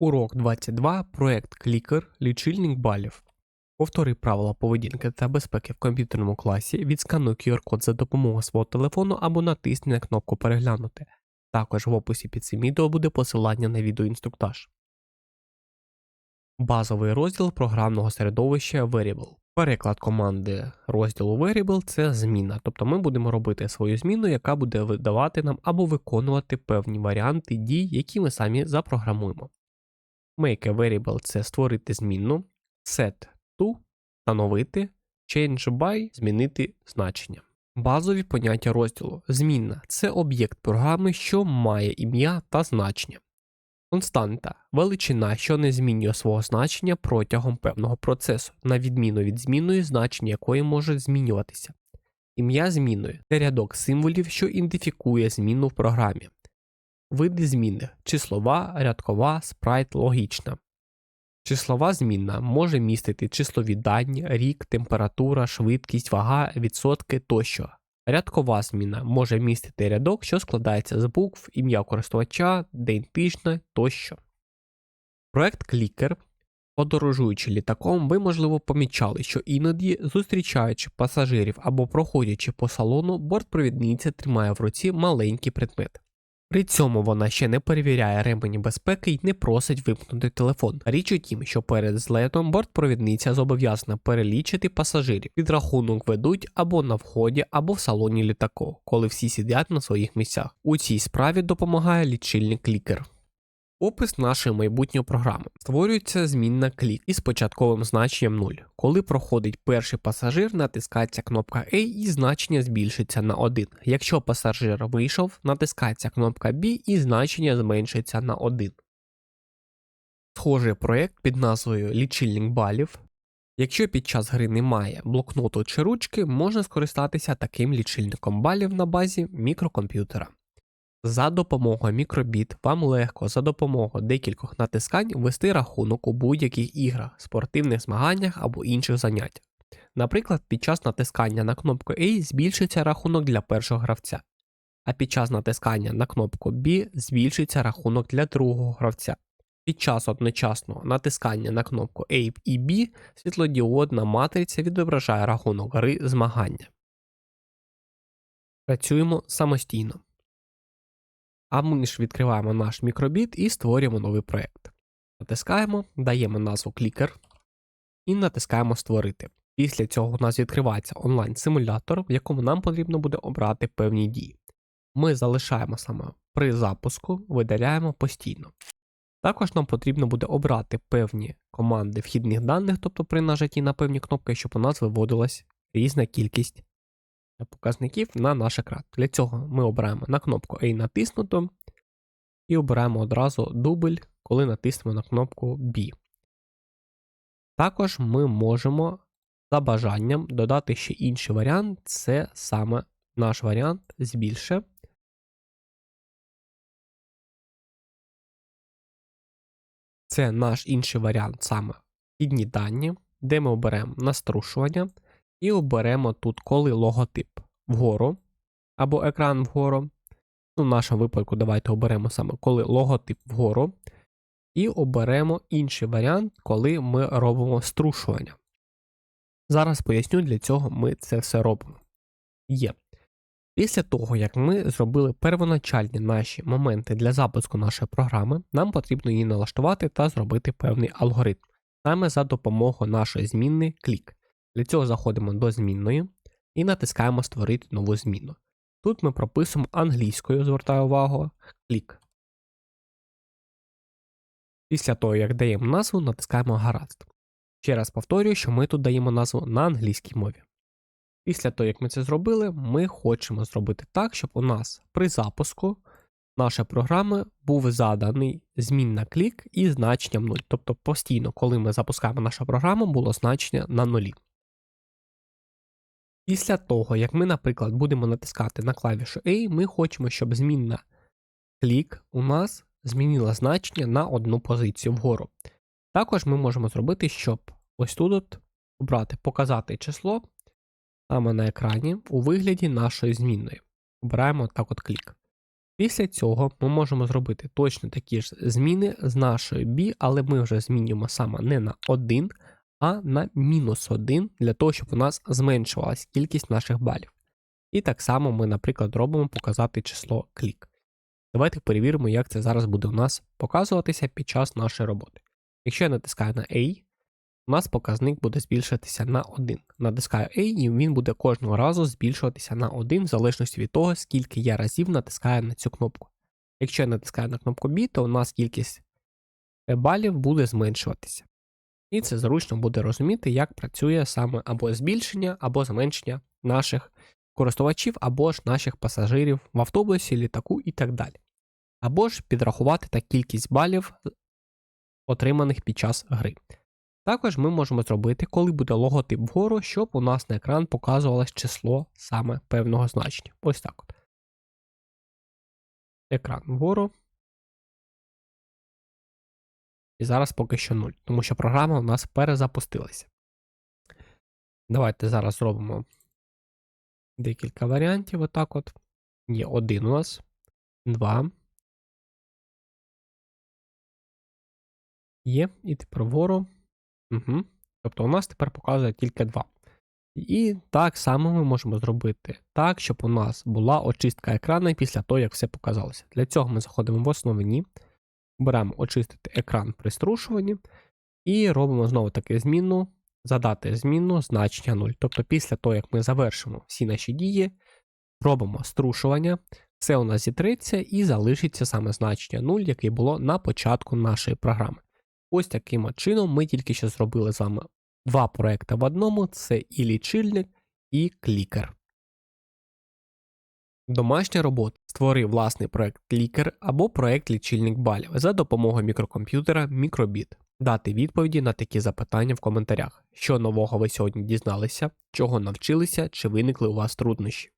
Урок 22. Проект Clicker. Лічильник балів. Повтори правила поведінки та безпеки в комп'ютерному класі, відскануй QR-код за допомогою свого телефону або натисни на кнопку Переглянути. Також в описі під цим відео буде посилання на відеоінструктаж. Базовий розділ програмного середовища Variable. Переклад команди розділу Variable це зміна, тобто ми будемо робити свою зміну, яка буде видавати нам або виконувати певні варіанти дій, які ми самі запрограмуємо. Make a variable це створити змінну, set to встановити, change by змінити значення. Базові поняття розділу. Змінна це об'єкт програми, що має ім'я та значення. Константа величина, що не змінює свого значення протягом певного процесу, на відміну від змінної, значення якої може змінюватися. Ім'я зміною це рядок символів, що ідентифікує зміну в програмі. Види зміни числова, рядкова, спрайт, логічна. Числова змінна може містити числові дані, рік, температура, швидкість, вага, відсотки тощо. Рядкова зміна може містити рядок, що складається з букв, ім'я користувача, день тижня тощо. Проект Clicker. Подорожуючи літаком, ви, можливо, помічали, що іноді, зустрічаючи пасажирів або проходячи по салону, бортпровідниця тримає в руці маленький предмет. При цьому вона ще не перевіряє ремені безпеки і не просить вимкнути телефон. Річ у тім, що перед злетом бортпровідниця зобов'язана перелічити пасажирів. Підрахунок ведуть або на вході, або в салоні літаку, коли всі сидять на своїх місцях. У цій справі допомагає лічильник клікер. Опис нашої майбутньої програми. Створюється змінна клік із початковим значенням 0. Коли проходить перший пасажир, натискається кнопка A і значення збільшиться на 1. Якщо пасажир вийшов, натискається кнопка B і значення зменшиться на 1. Схожий проєкт під назвою Лічильник балів. Якщо під час гри немає блокноту чи ручки, можна скористатися таким лічильником балів на базі мікрокомп'ютера. За допомогою мікробіт вам легко за допомогою декількох натискань вести рахунок у будь-яких іграх, спортивних змаганнях або інших занять. Наприклад, під час натискання на кнопку A збільшиться рахунок для першого гравця, а під час натискання на кнопку B збільшиться рахунок для другого гравця. Під час одночасного натискання на кнопку A і B світлодіодна матриця відображає рахунок гри змагання. Працюємо самостійно. А ми ж відкриваємо наш мікробіт і створюємо новий проєкт. Натискаємо, даємо назву клікер і натискаємо Створити. Після цього у нас відкривається онлайн-симулятор, в якому нам потрібно буде обрати певні дії. Ми залишаємо саме при запуску, видаляємо постійно. Також нам потрібно буде обрати певні команди вхідних даних, тобто при нажатті на певні кнопки, щоб у нас виводилась різна кількість показників на наш екран. Для цього ми обираємо на кнопку A натиснуто і обираємо одразу дубль, коли натиснемо на кнопку B. Також ми можемо за бажанням додати ще інший варіант це саме наш варіант збільше. Це наш інший варіант саме підні дані, де ми оберемо наструшування. І оберемо тут, коли логотип вгору або екран вгору. Ну, в нашому випадку, давайте оберемо саме коли логотип вгору. І оберемо інший варіант, коли ми робимо струшування. Зараз поясню, для цього ми це все робимо. Є. Після того, як ми зробили первоначальні наші моменти для запуску нашої програми, нам потрібно її налаштувати та зробити певний алгоритм, саме за допомогою нашої змінни клік. Для цього заходимо до змінної і натискаємо Створити нову зміну. Тут ми прописуємо англійською, звертаю увагу, клік. Після того, як даємо назву, натискаємо гаразд. Ще раз повторюю, що ми тут даємо назву на англійській мові. Після того, як ми це зробили, ми хочемо зробити так, щоб у нас при запуску нашої програми був заданий змін на клік із значенням 0. Тобто постійно, коли ми запускаємо нашу програму, було значення на нулі. Після того, як ми, наприклад, будемо натискати на клавішу A, ми хочемо, щоб змінна клік у нас змінила значення на одну позицію вгору. Також ми можемо зробити, щоб ось тут от обрати показати число саме на екрані у вигляді нашої змінної. Обираємо так от клік. Після цього ми можемо зробити точно такі ж зміни з нашої B, але ми вже змінюємо саме не на 1, а на мінус 1 для того, щоб у нас зменшувалась кількість наших балів. І так само ми, наприклад, робимо показати число клік. Давайте перевіримо, як це зараз буде у нас показуватися під час нашої роботи. Якщо я натискаю на A, у нас показник буде збільшуватися на 1. Натискаю A, і він буде кожного разу збільшуватися на 1, в залежності від того, скільки я разів натискаю на цю кнопку. Якщо я натискаю на кнопку B, то у нас кількість балів буде зменшуватися. І це зручно буде розуміти, як працює саме або збільшення, або зменшення наших користувачів, або ж наших пасажирів в автобусі, літаку і так далі. Або ж підрахувати та кількість балів, отриманих під час гри. Також ми можемо зробити, коли буде логотип вгору, щоб у нас на екран показувалось число саме певного значення. Ось так от. Екран вгору. І зараз поки що 0, тому що програма у нас перезапустилася. Давайте зараз зробимо декілька варіантів. Отак от. Є один у нас, два. Є, і тепер вгору. Угу. Тобто у нас тепер показує тільки 2. І так само ми можемо зробити так, щоб у нас була очистка екрану після того, як все показалося. Для цього ми заходимо в основні, беремо очистити екран при струшуванні і робимо знову таки зміну, задати зміну значення 0. Тобто, після того, як ми завершимо всі наші дії, робимо струшування, все у нас зітриться і залишиться саме значення 0, яке було на початку нашої програми. Ось таким чином ми тільки що зробили з вами два проекти в одному: це і лічильник, і клікер. Домашня робота. Створи власний проект клікер або проект лічильник балів за допомогою мікрокомп'ютера Мікробіт. Дати відповіді на такі запитання в коментарях, що нового ви сьогодні дізналися, чого навчилися чи виникли у вас труднощі.